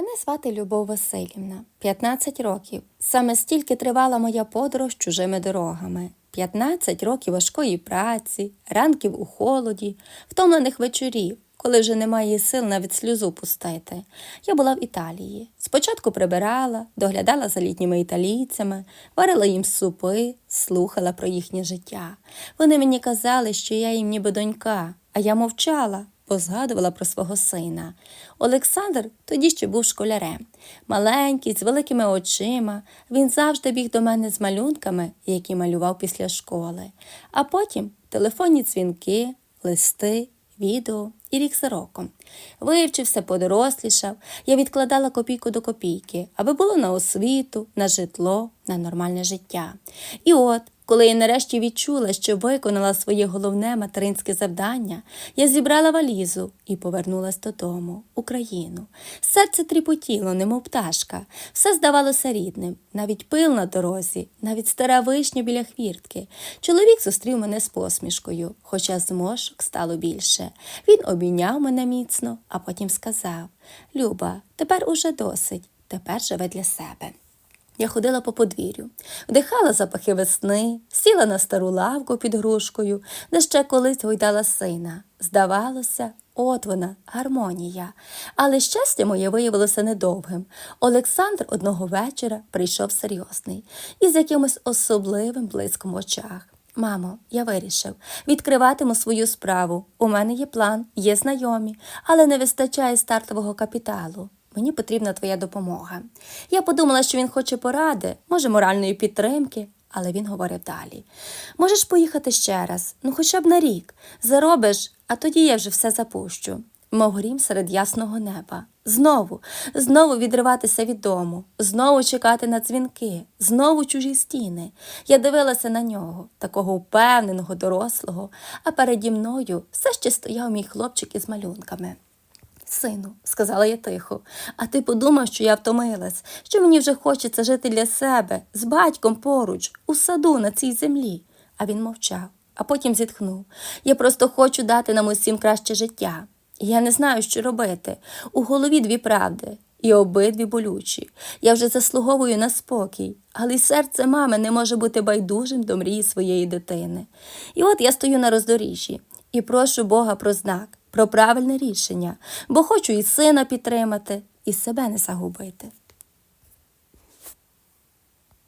Мене звати Любов Васильівна, 15 років. Саме стільки тривала моя подорож чужими дорогами. 15 років важкої праці, ранків у холоді, втомлених вечорів, коли вже немає сил навіть сльозу пустити. Я була в Італії. Спочатку прибирала, доглядала за літніми італійцями, варила їм супи, слухала про їхнє життя. Вони мені казали, що я їм ніби донька, а я мовчала, бо згадувала про свого сина. Олександр тоді ще був школярем. Маленький, з великими очима. Він завжди біг до мене з малюнками, які малював після школи. А потім телефонні дзвінки, листи, відео і рік за роком. Вивчився, подорослішав. Я відкладала копійку до копійки, аби було на освіту, на житло, на нормальне життя. І от, коли я нарешті відчула, що виконала своє головне материнське завдання, я зібрала валізу і повернулась додому, Україну. Серце тріпотіло, немов пташка. Все здавалося рідним, навіть пил на дорозі, навіть стара вишня біля хвіртки. Чоловік зустрів мене з посмішкою, хоча зморшок стало більше. Він обійняв мене міцно, а потім сказав: Люба, тепер уже досить, тепер живе для себе. Я ходила по подвір'ю, вдихала запахи весни, сіла на стару лавку під грушкою, де ще колись гойдала сина. Здавалося, от вона, гармонія. Але щастя моє виявилося недовгим. Олександр одного вечора прийшов серйозний і з якимось особливим блиском в очах. Мамо, я вирішив, відкриватиму свою справу. У мене є план, є знайомі, але не вистачає стартового капіталу. Мені потрібна твоя допомога. Я подумала, що він хоче поради, може, моральної підтримки, але він говорив далі. Можеш поїхати ще раз, ну хоча б на рік. Заробиш, а тоді я вже все запущу. Мов грім серед ясного неба. Знову, знову відриватися від дому, знову чекати на дзвінки, знову чужі стіни. Я дивилася на нього, такого впевненого, дорослого, а переді мною все ще стояв мій хлопчик із малюнками. Сину, сказала я тихо, а ти подумав, що я втомилась, що мені вже хочеться жити для себе, з батьком поруч, у саду на цій землі. А він мовчав, а потім зітхнув. Я просто хочу дати нам усім краще життя. Я не знаю, що робити. У голові дві правди, і обидві болючі. Я вже заслуговую на спокій, але й серце мами не може бути байдужим до мрії своєї дитини. І от я стою на роздоріжжі і прошу Бога про знак, про правильне рішення, бо хочу і сина підтримати, і себе не загубити.